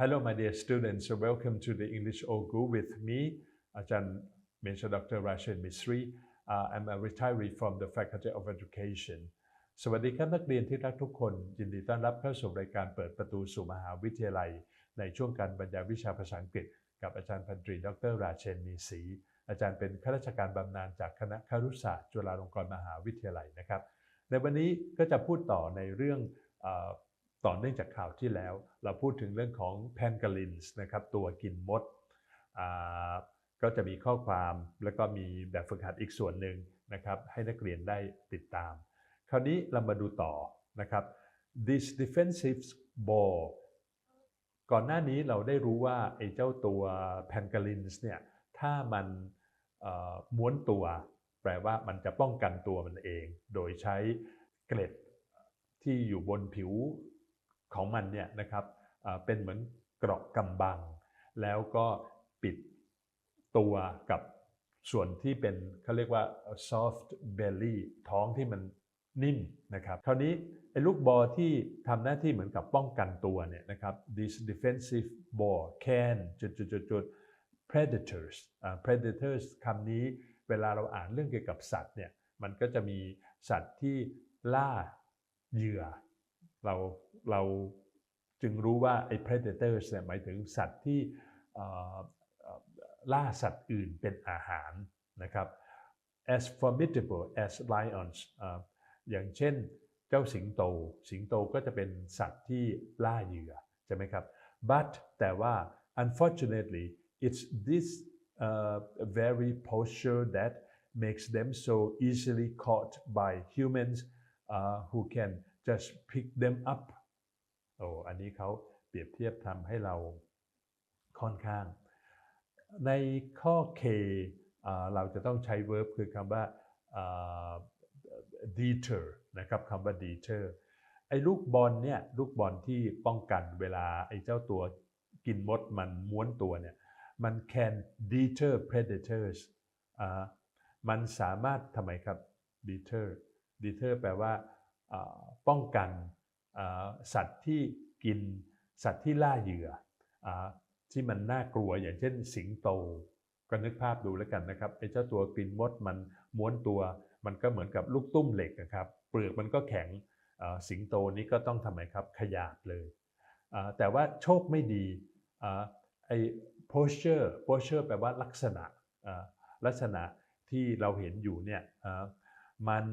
Hello, my dear students. Welcome to the English OGU with me, Ajahn Major Dr. Rashid Misri. Uh, I'm a retiree from the Faculty of Education. สวัสดีครับนักเรียนที่รักทุกคน ยินดีต้อนรับเข้าสู่รายการเปิดประตูสู่มหาวิทยาลัย ในช่วงการบรรยายวิชาภาษาอังกฤษ กับอาจารย์พันตรี ดร ราเชนมีศรีอาจารย์เป็นข้าราชการบำนาญจากคณะครุศาสตร์จุฬาลงกรณ์มหาวิทยาลัยนะครับ ในวันนี้ก็จะพูดต่อในเรื่องอ ต่อเนื่องจากข่าวที่แล้ว เราพูดถึงเรื่องของแพนกาลินส์นะครับตัวกินมดก็จะมีข้อความแล้วก็มีแบบฝึกหัดอีกส่วนหนึ่งนะครับให้นักเรียนได้ติดตาม คราวนี้เรามาดูต่อนะครับ this defensive ball ก่อนหน้านี้เราได้รู้ว่าไอ้เจ้าตัวแพนกาลินส์เนี่ยถ้ามันม้วนตัว แปลว่ามันจะป้องกันตัวมันเอง โดยใช้เกล็ดที่อยู่บนผิว ของมันเนี่ยนะครับเป็นเหมือนเกราะกำบัง แล้วก็ปิดตัวกับส่วนที่เป็นเขาเรียกว่า soft belly ท้องที่มันนิ่มนะครับคราวนี้ไอ้ลูกบอลที่ทำหน้าที่เหมือนกับป้องกันตัวเนี่ยนะครับ this defensive ball can จุดจุดจุดจุด predators อ่า predators คำนี้เวลาเราอ่านเรื่องเกี่ยวกับสัตว์เนี่ยมันก็จะมีสัตว์ที่ล่าเหยื่อ เราเราจึงรู้ว่าไอ้ predators เนี่ยหมายถึงสัตว์ที่ล่าสัตว์อื่นเป็นอาหารนะครับ as formidable as lions ออย่างเช่นเจ้าสิงโต สิงโตก็จะเป็นสัตว์ที่ล่าเหยื่อใช่ไหมครับ but แต่ว่า unfortunately it's this uh, very posture that makes them so easily caught by humans uh, who can just pick them up โอ้อันนี้เขาเปรียบเทียบทำให้เราค่อนข้าง ในข้อ K อ่าเราจะต้องใช้ verb คือคำว่า deter นะครับคำว่า deter ไอ้ลูกบอลเนี่ยลูกบอลที่ป้องกันเวลาไอ้เจ้าตัวกินมดมันม้วนตัวเนี่ยมัน can deter predators อ่ามันสามารถทำไมครับ deter deter แปลว่า ป้องกันสัตว์ที่กินสัตว์ที่ล่าเหยื่ออที่มันน่ากลัวอย่างเช่นสิงโตก็นึกภาพดูแล้วกันนะครับไอ้เจ้าตัวกินมดมันม้วนตัว มันก็เหมือนกับลูกตุ้มเหล็กนะครับ เปลือกมันก็แข็งสิงโตนี้ก็ต้องทำไมครับขยาดเลย แต่ว่าโชคไม่ดีอไอ้ posture posture แปลว่าลักษณะลักษณะที่เราเห็นอยู่เนี่ยมัน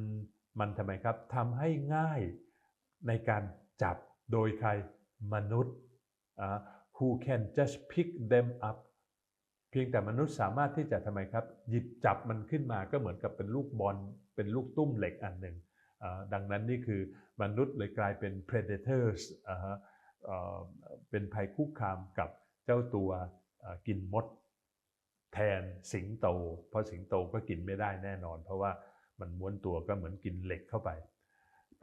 มันทำไมครับทำให้ง่ายในการจับโดยใครมนุษย์อ่า who can just pick them up เพียงแต่มนุษย์สามารถที่จะทำไมครับ หยิบจับมันขึ้นมาก็เหมือนกับเป็นลูกบอลเป็นลูกตุ้มเหล็กอันหนึ่งอ่าดังนั้นนี่คือมนุษย์เลยกลายเป็น predators อ่าฮะเอ่อเป็นภัยคุกคามกับเจ้าตัวกินมดแทนสิงโต เพราะสิงโตก็กินไม่ได้แน่นอน เพราะว่า มันม้วนตัวก็เหมือนกินเหล็กเข้าไป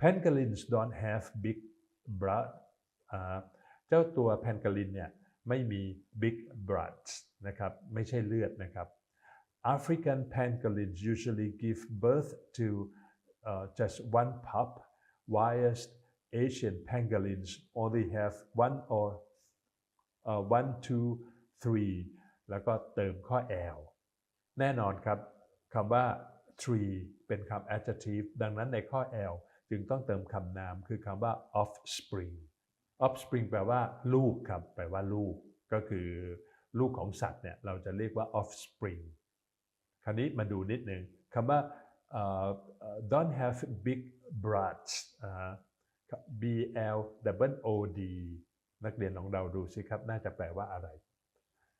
Pangolins don't have big blood เจ้าตัวแพนกาลินเนี่ยไม่มี big blood นะครับไม่ใช่เลือดนะครับ African pangolins usually give birth to uh, just one pup whilst Asian pangolins only have one or uh, one two three แล้วก็เติมข้อ l แน่นอนครับคำว่า three เป็นคำ adjective ดังนั้นในข้อ l จึงต้องเติมคำนาม คือคำว่า offspring offspring แปลว่าลูกครับ แปลว่าลูก ก็คือลูกของสัตว์เนี่ยเราจะเรียกว่า offspring คราวนี้มาดูนิดนึงคำว่าเอ่อเอ่อ don't have big broods อ่า B L W O D นักเรียนของเราดูสิครับ น่าจะแปลว่าอะไร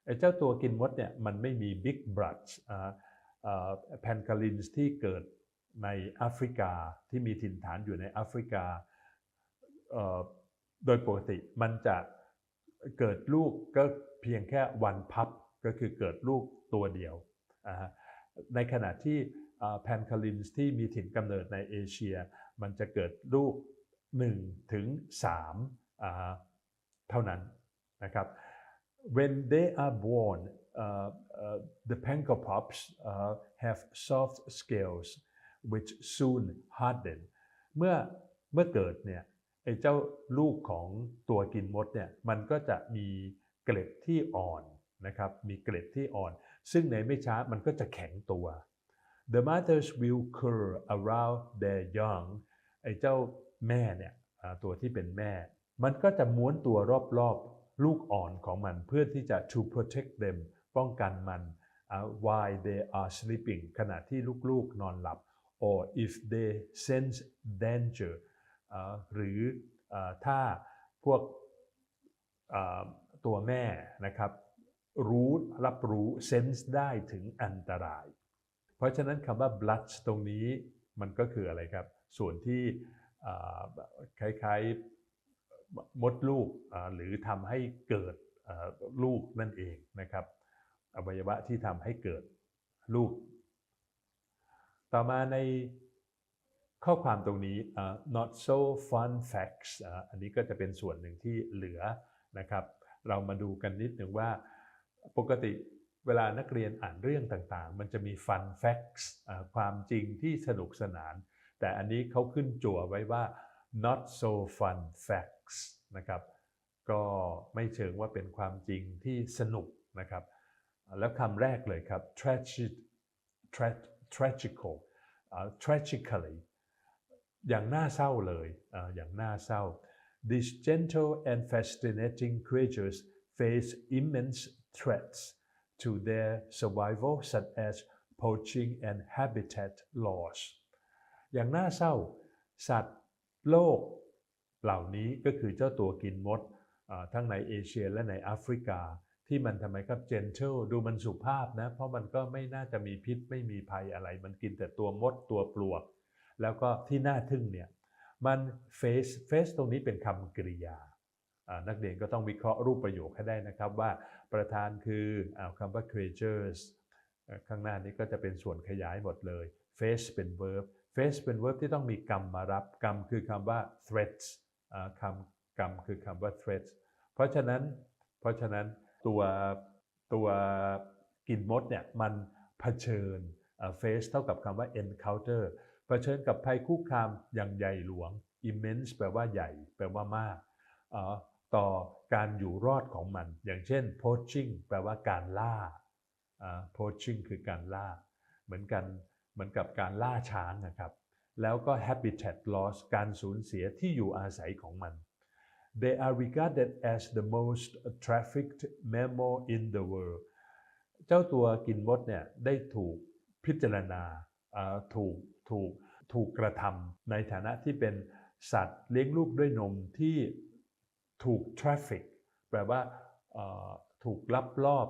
ไอ้เจ้าตัวกินมดเนี่ยมันไม่มี big broods แพนคาลินที่เกิด ในแอฟริกาที่มีถิ่นฐานอยู่ในแอฟริกาโดยปกติมันจะเกิดลูกก็เพียงแค่วันพับก็คือเกิดลูกตัวเดียว ในขณะที่แพนคาลินที่มีถิ่นกำเนิดในเอเชีย มันจะเกิดลูก1ถึง3อ่าเท่านั้นนะครับ when they are born uh, uh, the pancopops uh, have soft scales which soon harden เมื่อเมื่อเกิดเนี่ยไอ้เจ้าลูกของตัวกินมดเนี่ยมันก็จะมีเกล็ดที่อ่อนนะครับมีเกล็ดที่อ่อน ซึ่งในไม่ช้ามันก็จะแข็งตัว The mothers will curl around their young ไอ้เจ้าแม่เนี่ยตัวที่เป็นแม่ มันก็จะม้วนตัวรอบๆ ลูกอ่อนของมันเพื่อที่จะ to protect them ป้องกันมัน while they are sleeping ขณะที่ลูกๆนอนหลับ or if they sense danger หรือถ้าพวกตัวแม่นะครับรู้รับรู้ sense ได้ถึงอันตราย เพราะฉะนั้นคำว่า blood ตรงนี้มันก็คืออะไรครับ ส่วนที่คล้ายๆมดลูกหรือทำให้เกิดลูกนั่นเองนะครับอวัยวะที่ทำให้เกิดลูก ต่อมาในข้อความตรงนี้อ่า not so fun facts อ่าอันนี้ก็จะเป็นส่วนหนึ่งที่เหลือนะครับ เรามาดูกันนิดหนึ่งว่าปกติเวลานักเรียนอ่านเรื่องต่างๆ มันจะมี fun facts อ่าความจริงที่สนุกสนาน แต่อันนี้เขาขึ้นจั่วไว้ว่า not so fun facts นะครับ ก็ไม่เชิงว่าเป็นความจริงที่สนุกนะครับ แล้วคำแรกเลยครับ tragic tra- tragical tragically อย่างน่าเศร้าเลยอ่าอย่างน่าเศร้า These gentle and fascinating creatures face immense threats to their survival such as poaching and habitat loss อย่างน่าเศร้า สัตว์โลกเหล่านี้ก็คือเจ้าตัวกินมดทั้งในเอเชียและในแอฟริกา ที่มันทำไมครับ gentle ดูมันสุภาพนะ เพราะมันก็ไม่น่าจะมีพิษไม่มีภัยอะไร มันกินแต่ตัวมดตัวปลวก แล้วก็ที่น่าทึ่งเนี่ยมัน face face ตรงนี้เป็นคำกริยา นักเรียนก็ต้องวิเคราะห์รูปประโยคให้ได้นะครับว่าประธานคืออาคำว่า creatures ข้างหน้านี้ก็จะเป็นส่วนขยายหมดเลย face เป็น verb face เป็น verb ที่ต้องมีกรรมมารับกรรมคือคำว่า threats คำกรรมคือคำว่า threats เพราะฉะนั้นเพราะฉะนั้น ตัวตัวกินมดเนี่ยมันเผชิญ face เท่ากับคำว่า encounter เผชิญกับภัยคุกคามอย่างใหญ่หลวง immense แปลว่าใหญ่ แปลว่ามาก ต่อการอยู่รอดของมัน อย่างเช่น poaching แปลว่าการล่าอ่า poaching คือการล่า เหมือนกันเหมือนกับการล่าช้างนะครับ แล้วก็ habitat loss การสูญเสียที่อยู่อาศัยของมัน They are regarded as the most trafficked mammal in the world เจ้าตัวกินมดเนี่ยได้ถูกพิจารณาอ่าถูกถูกถูกกระทำในฐานะที่เป็นสัตว์เลี้ยงลูกด้วยนมที่ถูก traffic แปลว่าถูกลับลอบ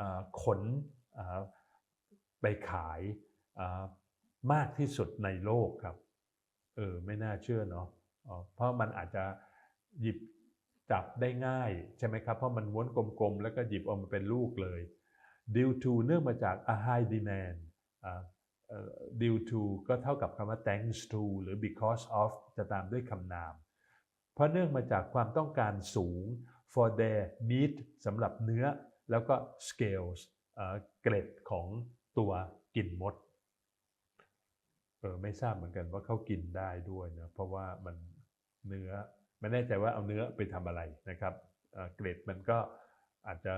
อขนไปขายมากที่สุดในโลกครับ เออ ไม่น่าเชื่อเนาะเพราะมันอาจจะ หยิบจับได้ง่ายใช่ไหมครับ เพราะมันม้วนกลมๆ แล้วก็หยิบออกมาเป็นลูกเลย due to เนื่องมาจาก a high demand due to ก็เท่ากับคำว่า thanks to หรือ because of จะตามด้วยคำนาม เพราะเนื่องมาจากความต้องการสูง for their meat สำหรับเนื้อ แล้วก็ scales เกล็ดของตัวกินมดเออไม่ทราบเหมือนกันว่าเขากินได้ด้วยนะเพราะว่ามันเนื้อ ไม่แน่ใจว่าเอาเนื้อไปทำอะไรนะครับเกล็ดมันก็อาจจะ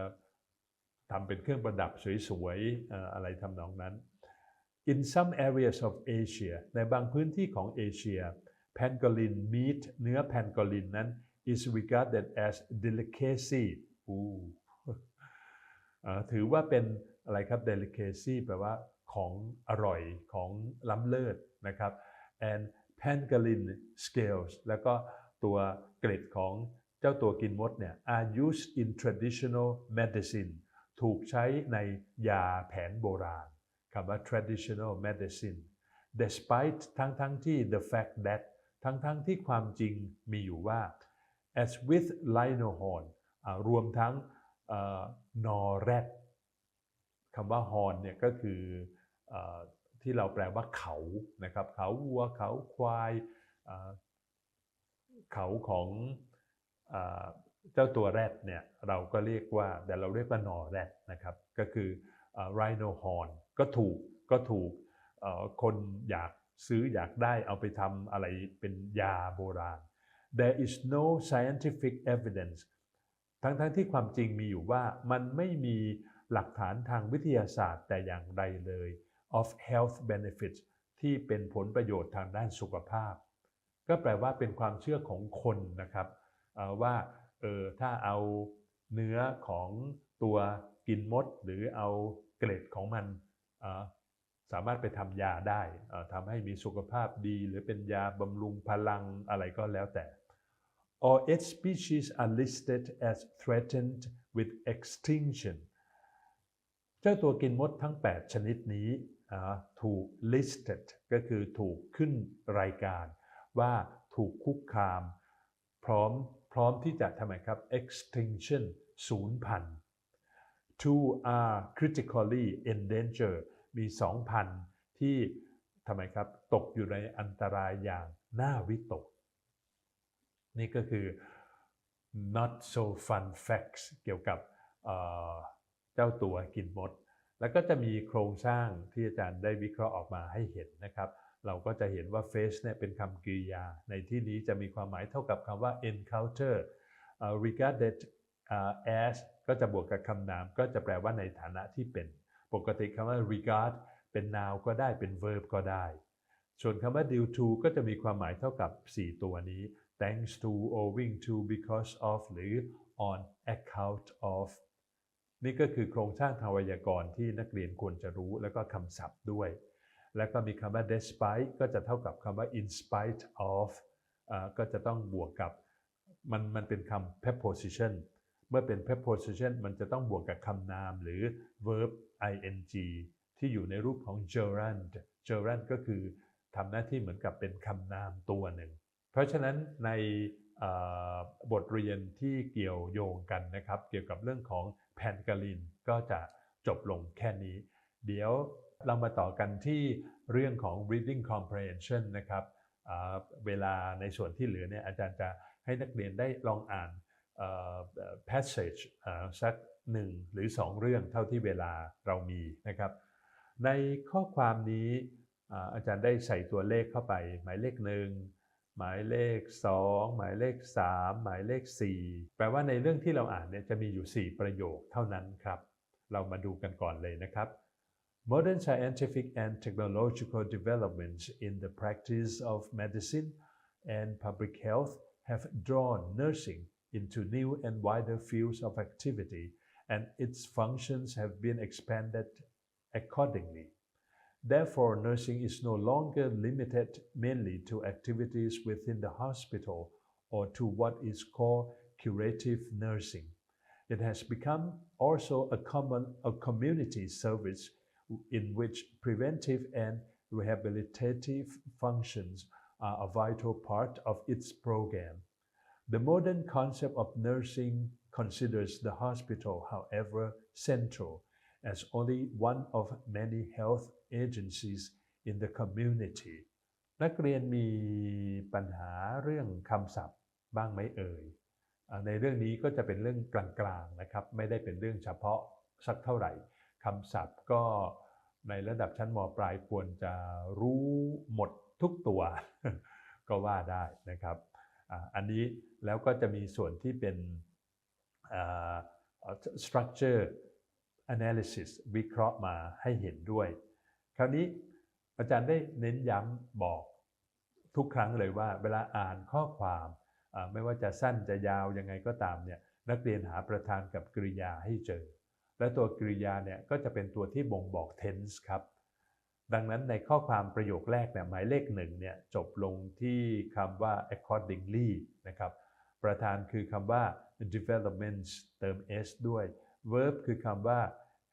ทำเป็นเครื่องประดับสวยๆอะไรทำนองนั้น In some areas of Asia ในบางพื้นที่ของเอเชีย pangolin meat เนื้อ pangolin นั้น is regarded as delicacy ออถือว่าเป็นอะไรครับ delicacy แปลว่าของอร่อยของล้ำเลิศนะครับ and pangolin scales แล้วก็ ตัวเกล็ดของเจ้าตัวกินมดเนี่ย are used in traditional medicine ถูกใช้ในยาแผนโบราณคำว่า traditional medicine despite ทั้งทั้งที่ the fact that ทั้งทั้งที่ความจริงมีอยู่ว่า as with rhino horn รวมทั้งเอ่อนอแรดคำว่า horn เนี่ยก็คือเออที่เราแปลว่าเขานะครับ เขาวัวเขาควาย เขาของเอเจ้าตัวแรดเนี่ยเราก็เรียกว่าแต่เราเรียกว่านอแรดนะครับก็คือไรโนฮอนก็ถูกก็ถูกคนอยากซื้ออยากได้เอาไปทำอะไรเป็นยาโบราณ there is no scientific evidence ทั้งๆทที่ความจริงมีอยู่ว่ามันไม่มีหลักฐานทางวิทยาศาสตร์แต่อย่างใดเลย of health benefits ที่เป็นผลประโยชน์ทางด้านสุขภาพ ก็แปลว่าเป็นความเชื่อของคนนะครับว่าเออถ้าเอาเนื้อของตัวกินมด หรือเอาเกล็ดของมันสามารถไปทำยาได้ทำให้มีสุขภาพดี หรือเป็นยาบำรุงพลังอะไรก็แล้วแต่ or its species are listed as threatened with extinction เจ้าตัวกินมดทั้ง 8 ชนิดนี้ถูก listed ก็คือถูกขึ้นรายการ ว่าถูกคุกคาม พร้อมพร้อมที่จะทำไมครับ extinction ศูนย์พัน two are critically endangered มีสองพันที่ทำไมครับ ตกอยู่ในอันตรายอย่างน่าวิตก นี่ก็คือ not so fun facts เกี่ยวกับเอ่อเจ้าตัวกินมด แล้วก็จะมีโครงสร้างที่อาจารย์ได้วิเคราะห์ออกมาให้เห็นนะครับ เราก็จะเห็นว่า face เนี่ยเป็นคำกริยา ในที่นี้จะมีความหมายเท่ากับคำว่า encounter เอ่อ regarded อ่า as ก็จะบวกกับคำนามก็จะแปลว่าในฐานะที่เป็น ปกติคำว่า regard เป็น noun ก็ได้เป็น verb ก็ได้ ส่วนคำว่า due to ก็จะมีความหมายเท่ากับ 4 ตัวนี้ thanks to owing to because of หรือ on account of นี่ก็คือโครงสร้างทางไวยากรณ์ที่นักเรียนควรจะรู้แล้วก็คำศัพท์ด้วย แล้วก็มีคำว่า despite ก็จะเท่ากับคำว่า in spite of ก็จะต้องบวกกับมันมันเป็นคำ preposition เมื่อเป็น preposition มันจะต้องบวกกับคำนามหรือ verb ing ที่อยู่ในรูปของ gerund gerund ก็คือทำหน้าที่เหมือนกับเป็นคำนามตัวหนึ่ง เพราะฉะนั้นในบทเรียนที่เกี่ยวโยงกันนะครับ เกี่ยวกับเรื่องของแพนกาลินก็จะจบลงแค่นี้ เดี๋ยว เรามาต่อกันที่เรื่องของ reading comprehension นะครับเวลาในส่วนที่เหลือเนี่ยอาจารย์จะให้นักเรียนได้ลองอ่าน passage สักหนึ่งหรือสองเรื่องเท่าที่เวลาเรามีนะครับ ในข้อความนี้อาอาจารย์ได้ใส่ตัวเลขเข้าไป หมายเลขหนึ่งหมายเลข 2 หมายเลข 3 หมายเลข 4 แปลว่าในเรื่องที่เราอ่านเนี่ยจะมีอยู่ 4 ประโยคเท่านั้นครับ เรามาดูกันก่อนเลยนะครับ Modern scientific and technological developments in the practice of medicine and public health have drawn nursing into new and wider fields of activity, and its functions have been expanded accordingly. Therefore, nursing is no longer limited mainly to activities within the hospital or to what is called curative nursing. It has become also a common a community service in which preventive and rehabilitative functions are a vital part of its program. The modern concept of nursing considers the hospital, however, central as only one of many health agencies in the community นักเรียนมีปัญหาเรื่องคำศัพท์บ้างไหมเอ่ยอ่าในเรื่องนี้ก็จะเป็นเรื่องกลางๆนะครับ ไม่ได้เป็นเรื่องเฉพาะสักเท่าไหร่ คำศัพท์ก็ในระดับชั้นมปลายควรจะรู้หมดทุกตัว ก็ว่าได้นะครับ อันนี้แล้วก็จะมีส่วนที่เป็น structure analysis วิเคราะห์มาให้เห็นด้วย คราวนี้อาจารย์ได้เน้นย้ำบอกทุกครั้งเลยว่า เวลาอ่านข้อความไม่ว่าจะสั้นจะยาวยังไงก็ตามเนี่ยนักเรียนหาประธานกับกริยาให้เจอ และตัวกริยาเนี่ยก็จะเป็นตัวที่บ่งบอก tense ครับ ดังนั้นในข้อความประโยคแรกเนี่ยหมายเลขหนึ่งเนี่ยจบลงที่คำว่า accordingly นะครับประธานคือคำว่า developments เติม s ด้วย verb คือคำว่า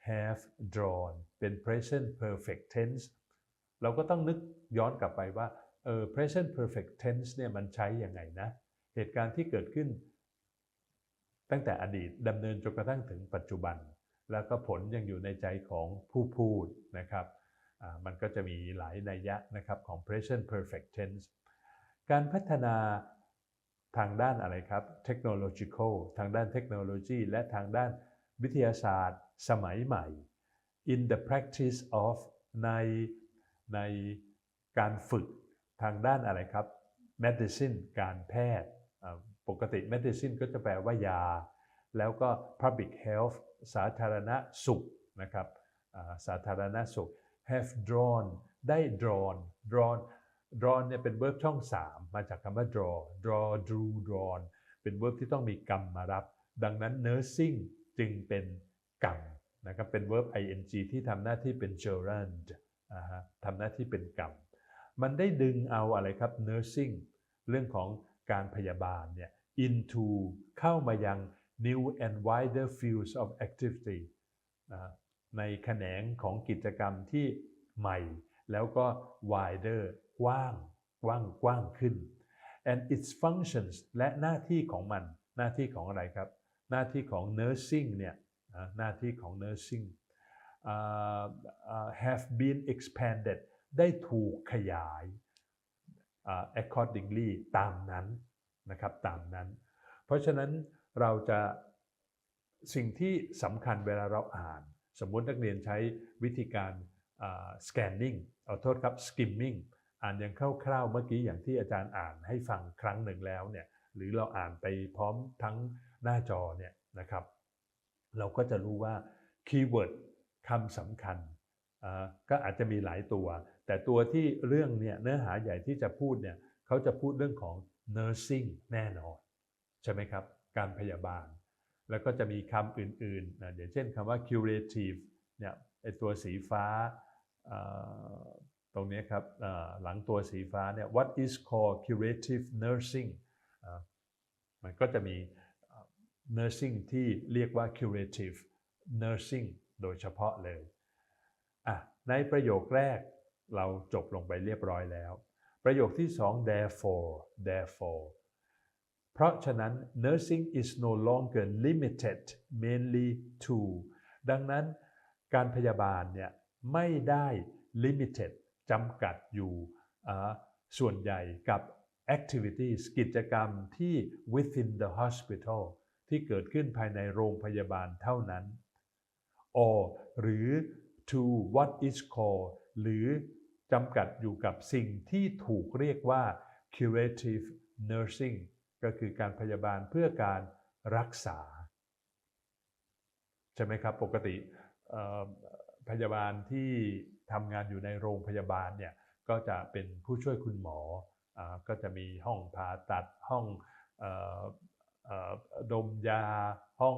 have drawn เป็น present perfect tense เราก็ต้องนึกย้อนกลับไปว่าเออ present perfect tense เนี่ยมันใช้ยังไงนะ เหตุการณ์ที่เกิดขึ้น ตั้งแต่อดีตดำเนินจนกระทั่งถึงปัจจุบัน แล้วก็ผลยังอยู่ในใจของผู้พูดนะครับมันก็จะมีหลายนัยยะนะครับของ present perfect tense การพัฒนาทางด้านอะไรครับ technological ทางด้านเทคโนโลยีและทางด้านวิทยาศาสตร์สมัยใหม่ in the practice of ในในการฝึกทางด้านอะไรครับ medicine การแพทย์ ปกติ medicine ก็จะแปลว่ายา แล้วก็ public health สาธารณสุขนะครับสาธารณสุข have drawn ได้ drawn drawn drawn เนี่ยเป็น verb ช่อง 3 มาจากคำว่า draw draw drew drawn เป็น verb ที่ต้องมีกรรมมารับ ดังนั้น nursing จึงเป็นกรรมนะครับเป็น verb ing ที่ทำหน้าที่เป็น gerund ทำหน้าที่เป็นกรรม มันได้ดึงเอาอะไรครับ nursing เรื่องของการพยาบาลเนี่ย into เข้ามายัง new and wider fields of activity ในแขนงของกิจกรรมที่ใหม่ แล้วก็ wider กว้างกว้างกว้างขึ้น and its functions และหน้าที่ของมัน หน้าที่ของอะไรครับ หน้าที่ของ nursing เนี่ยหน้าที่ของ nursing อ่าอ่า have been expanded ได้ถูกขยายอ่า accordingly ตามนั้นนะครับตามนั้น เพราะฉะนั้น เราจะสิ่งที่สำคัญเวลาเราอ่าน สมมตินักเรียนใช้วิธีการ scanning เอาโทษครับ skimming อ่านอย่างคร่าวๆเมื่อกี้อย่างที่อาจารย์อ่านให้ฟังครั้งหนึ่งแล้วเนี่ยหรือเราอ่านไปพร้อมทั้งหน้าจอเนี่ยนะครับ เราก็จะรู้ว่าคีย์เวิร์ดคำสำคัญก็อาจจะมีหลายตัว แต่ตัวที่เรื่องเนี่ยเนื้อหาใหญ่ที่จะพูดเนี่ยเขาจะพูดเรื่องของ nursing แน่นอน ใช่ไหมครับ การพยาบาล แล้วก็จะมีคำอื่นๆนะอย่างเช่นคำว่า curative เนี่ยไอตัวสีฟ้าตรงนี้ครับหลังตัวสีฟ้าเนี่ย what is called curative nursing มันก็จะมี nursing ที่เรียกว่า curative nursing โดยเฉพาะเลย ในประโยคแรกเราจบลงไปเรียบร้อยแล้ว ประโยคที่สอง therefore therefore เพราะฉะนั้น nursing is no longer limited mainly to ดังนั้นการพยาบาลเนี่ยไม่ได้ limited จำกัดอยู่ส่วนใหญ่กับ activities กิจกรรมที่ within the hospital ที่เกิดขึ้นภายในโรงพยาบาลเท่านั้น or หรือ to what is called หรือจำกัดอยู่กับสิ่งที่ถูกเรียกว่า curative nursing ก็คือการพยาบาลเพื่อการรักษา ใช่ไหมครับ ปกติพยาบาลที่ทำงานอยู่ในโรงพยาบาลเนี่ยก็จะเป็นผู้ช่วยคุณหมออก็จะมีห้องผ่าตัดห้องออดมยาห้อง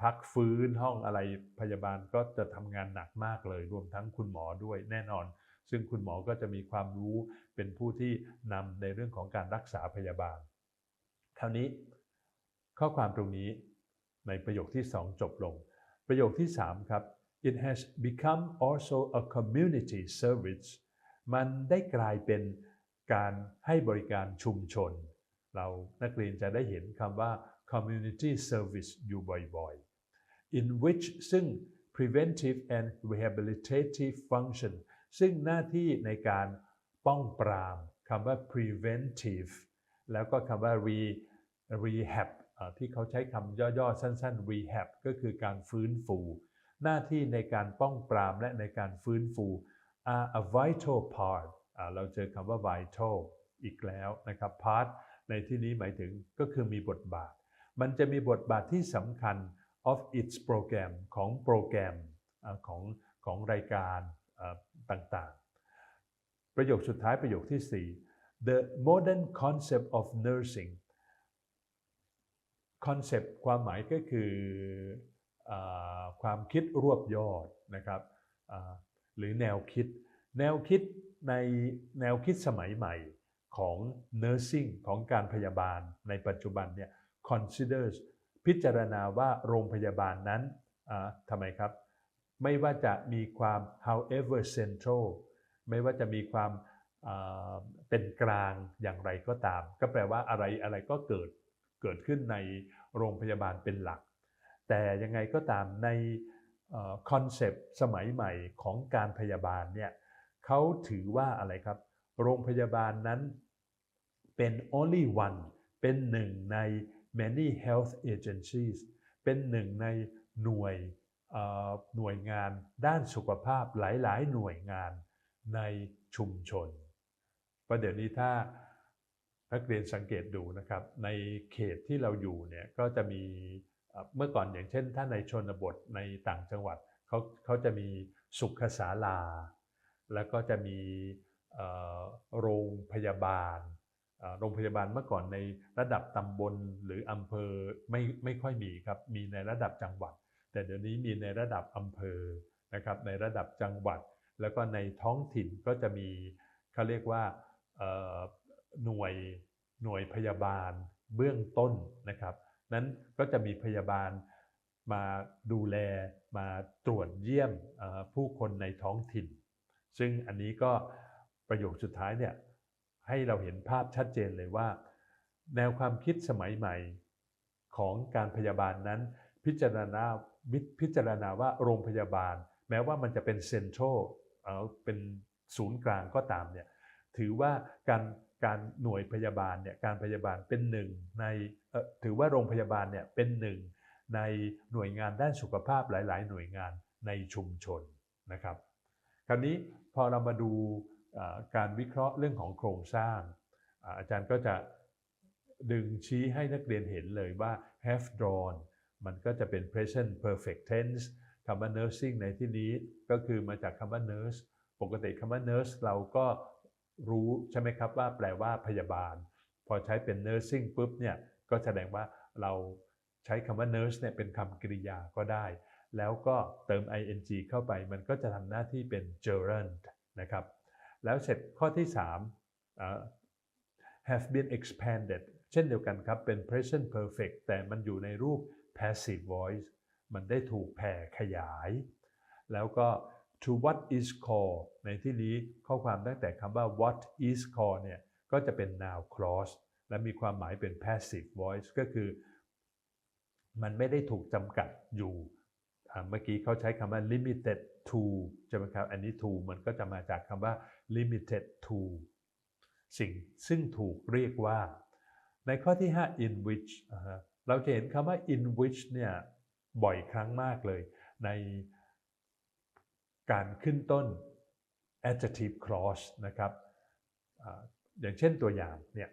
พักฟื้นห้องอะไรพยาบาลก็จะทำงานหนักมากเลย รวมทั้งคุณหมอด้วยแน่นอน ซึ่งคุณหมอก็จะมีความรู้เป็นผู้ที่นำในเรื่องของการรักษาพยาบาล คราวนี้ข้อความตรงนี้ในประโยคที่ 2 จบลง ประโยคที่ 3 ครับ it has become also a community service มันได้กลายเป็นการให้บริการชุมชน เรานักเรียนจะได้เห็นคำว่า community service อยู่บ่อยๆ in which ซึ่ง preventive and rehabilitative function ซึ่งหน้าที่ในการป้องปรามคำว่า preventive แล้วก็คำว่า re rehab ที่เขาใช้คำย่อๆ สั้นๆ rehab ก็คือการฟื้นฟู หน้าที่ในการป้องปรามและในการฟื้นฟู are a vital part เราเจอคำว่า vital อีกแล้วนะครับ part ในที่นี้หมายถึงก็คือมีบทบาท มันจะมีบทบาทที่สำคัญ of its program ของโปรแกรมของของรายการต่างๆ ประโยคสุดท้ายประโยคที่ 4 the modern concept of nursing คอนเซปต์ความหมายก็คืออความคิดรวบยอดนะครับหรือแนวคิด แนวคิดในแนวคิดสมัยใหม่ของ nursing ของการพยาบาลในปัจจุบันเนี่ย considers พิจารณาว่าโรงพยาบาลนั้นทำไมครับ ไม่ว่าจะมีความ however central ไม่ว่าจะมีความเป็นกลางอย่างไรก็ตาม ก็แปลว่าอะไรอะไรก็เกิด เกิดขึ้นในโรงพยาบาลเป็นหลัก แต่ยังไงก็ตามในคอนเซปต์สมัยใหม่ของการพยาบาลเนี่ยเขาถือว่าอะไรครับ โรงพยาบาลนั้นเป็น only one เป็นหนึ่งใน many health agencies เป็นหนึ่งในหน่วยหน่วยงานด้านสุขภาพหลาย ๆ หน่วยงานในชุมชนเพระเดี๋ยวนี้ถ้า นักเรียนสังเกตดูนะครับในเขตที่เราอยู่เนี่ยก็จะมีเมื่อก่อนอย่างเช่น ถ้าในชนบทในต่างจังหวัดเขาเขาจะมีสุขศาลา แล้วก็จะมีโรงพยาบาล โรงพยาบาลเมื่อก่อนในระดับตำบลหรืออำเภอไม่ไม่ค่อยมีครับมีในระดับจังหวัด แต่เดี๋ยวนี้มีในระดับอำเภอนะครับในระดับจังหวัด แล้วก็ในท้องถิ่นก็จะมีเขาเรียกว่า หน่วยหน่วยพยาบาลเบื้องต้นนะครับ นั้นก็จะมีพยาบาลมาดูแลมาตรวจเยี่ยมผู้คนในท้องถิ่น ซึ่งอันนี้ก็ประโยคสุดท้ายเนี่ยให้เราเห็นภาพชัดเจนเลยว่า แนวความคิดสมัยใหม่ของการพยาบาลนั้น พิจารณาพิจารณาว่าโรงพยาบาล แม้ว่ามันจะเป็นเซ็นทรัลเป็นศูนย์กลางก็ตามเนี่ยถือว่าการ การหน่วยพยาบาลเนี่ยการพยาบาลเป็นหนึ่งในถือว่าโรงพยาบาลเนี่ยเป็นหนึ่งในหน่วยงานด้านสุขภาพหลาย ๆ หน่วยงานในชุมชนนะครับ คราวนี้พอเรามาดูการวิเคราะห์เรื่องของโครงสร้าง อาอาจารย์ก็จะดึงชี้ให้นักเรียนเห็นเลยว่า have drawn มันก็จะเป็น present perfect tense คำว่า nursing ในที่นี้ก็คือมาจากคำว่า nurse ปกติคำว่า nurse เราก็ รู้ใช่ไหมครับว่าแปลว่าพยาบาล พอใช้เป็น nursing ปุ๊บเนี่ยก็แสดงว่าเราใช้คำว่า nurse เนี่ยเป็นคำกริยาก็ได้ แล้วก็เติม ing เข้าไปมันก็จะทำหน้าที่เป็น gerund นะครับ แล้วเสร็จข้อที่ 3 have been expanded เช่นเดียวกันครับ เป็น present perfect แต่มันอยู่ในรูป passive voice มันได้ถูกแผ่ขยาย แล้วก็ to what is called ในที่นี้ข้อความตั้งแต่คำว่า what is called เนี่ยก็จะเป็น noun clause และมีความหมายเป็น passive voice ก็คือ มันไม่ได้ถูกจำกัดอยู่ เมื่อกี้เขาใช้คำว่า limited to ใช่ไหมครับ อันนี้ to มันก็จะมาจากคำว่า limited to สิ่งซึ่งถูกเรียกว่า ในข้อที่ 5 in which เราจะเห็นคำว่า in which เนี่ยบ่อยครั้งมากเลยใน การขึ้นต้น adjective clause นะครับอย่างเช่นตัวอย่างเนี่ย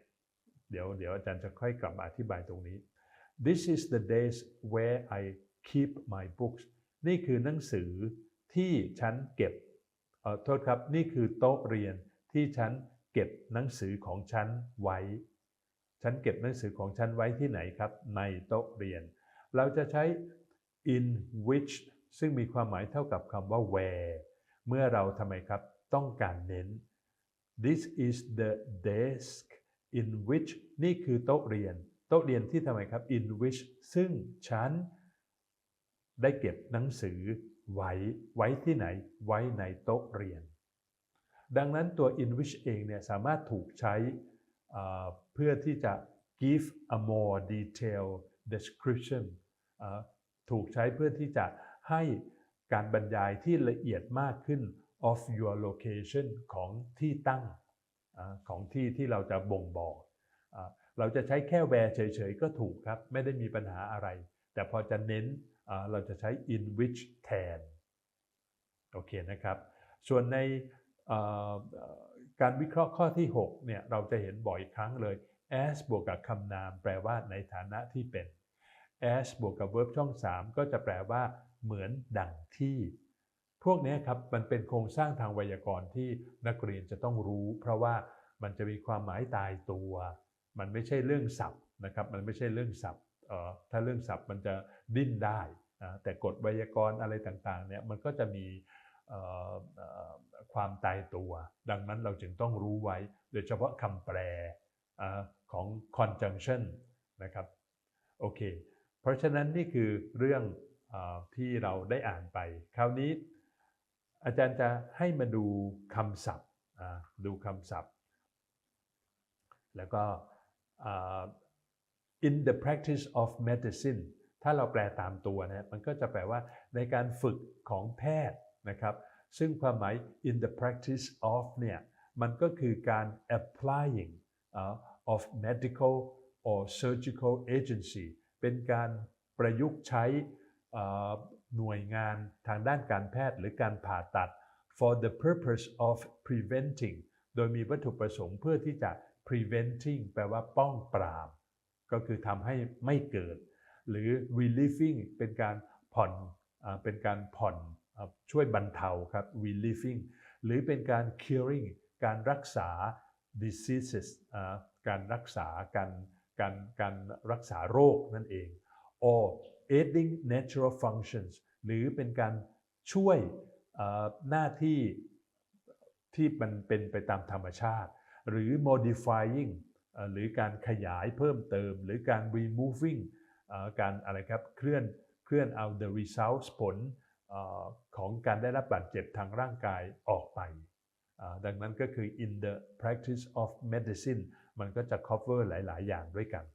เดี๋ยวเดี๋ยวอาจารย์จะค่อยกลับมาอธิบายตรงนี้ This is the days where I keep my books นี่คือหนังสือที่ฉันเก็บเอ่อโทษครับ นี่คือโต๊ะเรียนที่ฉันเก็บหนังสือของฉันไว้ ฉันเก็บหนังสือของฉันไว้ที่ไหนครับ ในโต๊ะเรียน เราจะใช้ in which ซึ่งมีความหมายเท่ากับคำว่า where เมื่อเราทำไมครับ ต้องการเน้น this is the desk in which นี่คือโต๊ะเรียน โต๊ะเรียนที่ทำไมครับ in which ซึ่งฉันได้เก็บหนังสือไว้ไว้ที่ไหน ไว้ในโต๊ะเรียน ดังนั้นตัว in which เองเนี่ยสามารถถูกใช้เพื่อที่จะ give a more detailed description ถูกใช้เพื่อที่จะ ให้การบรรยายที่ละเอียดมากขึ้น of your location ของที่ตั้งของที่ที่เราจะบ่งบอกเราจะใช้แค่ where เฉยๆ ก็ถูกครับ ไม่ได้มีปัญหาอะไร แต่พอจะเน้นเราจะใช้ in which แทนโอเคนะครับ ส่วนในการวิเคราะห์ข้อที่6เนี่ยเราจะเห็นบ่อยครั้งเลย as บวกกับคำนามแปลว่าในฐานะที่เป็น as บวกกับ verb ช่อง 3 ก็จะแปลว่า เหมือนดังที่ พวกนี้ครับมันเป็นโครงสร้างทางไวยากรณ์ที่นักเรียนจะต้องรู้ เพราะว่ามันจะมีความหมายตายตัว มันไม่ใช่เรื่องศัพท์นะครับมันไม่ใช่เรื่องศัพท์ถ้าเรื่องศัพท์มันจะดิ้นได้นะแต่กฎไวยากรณ์อะไรต่างๆเนี่ยมันก็จะมีความตายตัว ดังนั้นเราจึงต้องรู้ไว้ โดยเฉพาะคำแปลอของ conjunction นะครับโอเค เพราะฉะนั้นนี่คือเรื่อง ที่เราได้อ่านไป คราวนี้อาจารย์จะให้มาดูคำศัพท์ดูคำศัพท์ แล้วก็ in the practice of medicine ถ้าเราแปลตามตัวนะมันก็จะแปลว่าในการฝึกของแพทย์นะครับ ซึ่งความหมาย in the practice of เนี่ยมันก็คือการ applying of medical or surgical agency เป็นการประยุกต์ใช้ หน่วยงานทางด้านการแพทย์หรือการผ่าตัด for the purpose of preventing โดยมีวัตถุประสงค์เพื่อที่จะ preventing แปลว่าป้องปรามก็คือทำให้ไม่เกิด หรือ relieving เป็นการผ่อนอเป็นการผ่อนช่วยบรรเทาครับ relieving หรือเป็นการ curing การรักษา diseases การรักษาการการการรักษาโรคนั่นเอง or aiding natural functions หรือเป็นการช่วยหน้าที่ที่มันเป็นไปตามธรรมชาติ หรือ modifying หรือการขยายเพิ่มเติม หรือการ removing การอะไรครับเคลื่อนเคลื่อนเอา the results ผลอของการได้รับบาดเจ็บทางร่างกายออกไป ดังนั้นก็คือ in the practice of medicine มันก็จะ cover หลาย ๆ อย่างด้วยกัน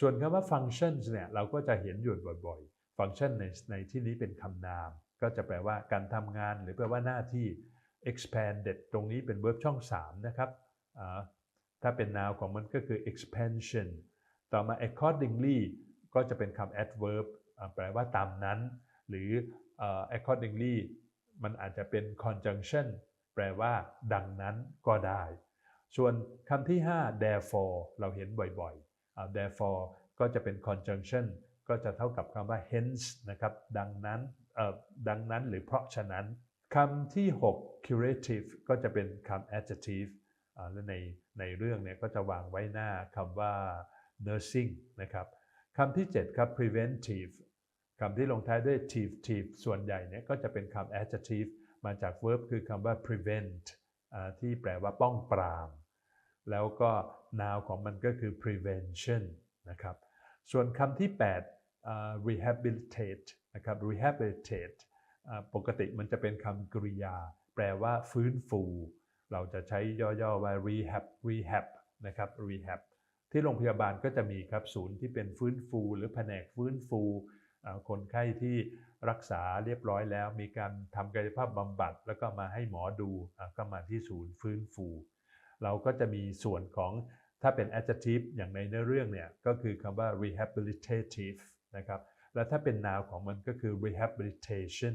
ส่วนคำว่า functions เนี่ยเราก็จะเห็นอยู่บ่อยๆ function ในในที่นี้เป็นคำนาม ก็จะแปลว่าการทำงานหรือแปลว่าหน้าที่ expanded ตรงนี้เป็น verb ช่อง 3 นะครับ ถ้าเป็น noun ของมันก็คือ expansion ต่อมา accordingly ก็จะเป็นคำ adverb แปลว่าตามนั้น หรือ accordingly มันอาจจะเป็น conjunction แปลว่าดังนั้นก็ได้ ส่วนคำที่ 5 therefore เราเห็นบ่อยๆ therefore ก็จะเป็น conjunction ก็จะเท่ากับคำว่า hence นะครับดังนั้นเอ่อดังนั้นหรือเพราะฉะนั้นคำที่ 6 curative ก็จะเป็นคำ adjective อ่าและในในเรื่องเนี่ยก็จะวางไว้หน้าคำว่า nursing นะครับคำที่ 7 ครับ preventive คำที่ลงท้ายด้วย tive tive ส่วนใหญ่เนี่ยก็จะเป็นคำ adjective มาจาก verb คือคำว่า prevent อ่าที่แปลว่าป้องปราม แล้วก็ noun ของมันก็คือ prevention นะครับ ส่วนคำที่8อ่า rehabilitate นะครับ rehabilitate ปกติมันจะเป็นคำกริยา แปลว่าฟื้นฟู เราจะใช้ย่อๆว่า rehab rehab นะครับ rehab ที่โรงพยาบาลก็จะมีครับศูนย์ที่เป็นฟื้นฟู หรือแผนกฟื้นฟูคนไข้ที่รักษาเรียบร้อยแล้ว มีการทำกายภาพบำบัด แล้วก็มาให้หมอดูอก็มาที่ศูนย์ฟื้นฟู เราก็จะมีส่วนของถ้าเป็น adjective อย่างในเนื้อเรื่องเนี่ยก็คือคำว่า rehabilitative นะครับและถ้าเป็น noun ของมันก็คือ rehabilitation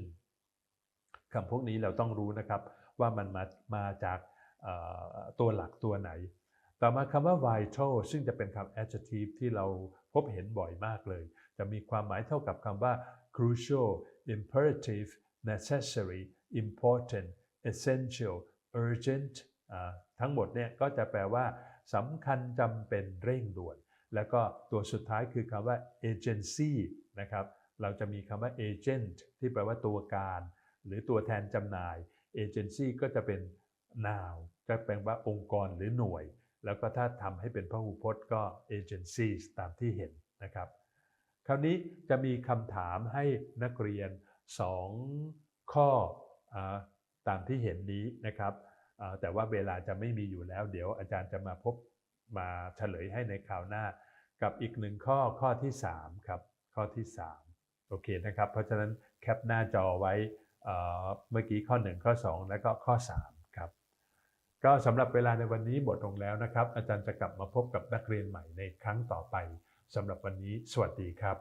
คำพวกนี้เราต้องรู้นะครับว่ามันมามาจากตัวหลักตัวไหน ต่อมาคำว่า vital ซึ่งจะเป็นคำ adjective ที่เราพบเห็นบ่อยมากเลย จะมีความหมายเท่ากับคำว่า crucial imperative necessary important essential urgent ทั้งหมดเนี่ยก็จะแปลว่าสำคัญจำเป็นเร่งด่วน แล้วก็ตัวสุดท้ายคือคำว่า agency นะครับเราจะมีคำว่า agent ที่แปลว่าตัวการ หรือตัวแทนจำหน่าย agency ก็จะเป็น noun จะแปลว่าองค์กรหรือหน่วย แล้วก็ถ้าทำให้เป็นพหูพจน์ก็ agencies ตามที่เห็นนะครับ คราวนี้จะมีคำถามให้นักเรียน 2 ข้ออตามที่เห็นนี้นะครับ แต่ว่าเวลาจะไม่มีอยู่แล้ว เดี๋ยวอาจารย์จะมาพบมาเฉลยให้ในคราวหน้า กับอีกหนึ่งข้อข้อที่3ครับข้อที่3โอเคนะครับเพราะฉะนั้นแคปหน้าจอไว้เมื่อกี้ข้อ 1 ข้อ 2 แล้วก็ข้อ 3 ครับ ก็สำหรับเวลาในวันนี้หมดลงแล้วนะครับ อาจารย์จะกลับมาพบกับนักเรียนใหม่ในครั้งต่อไปสำหรับวันนี้ สวัสดีครับ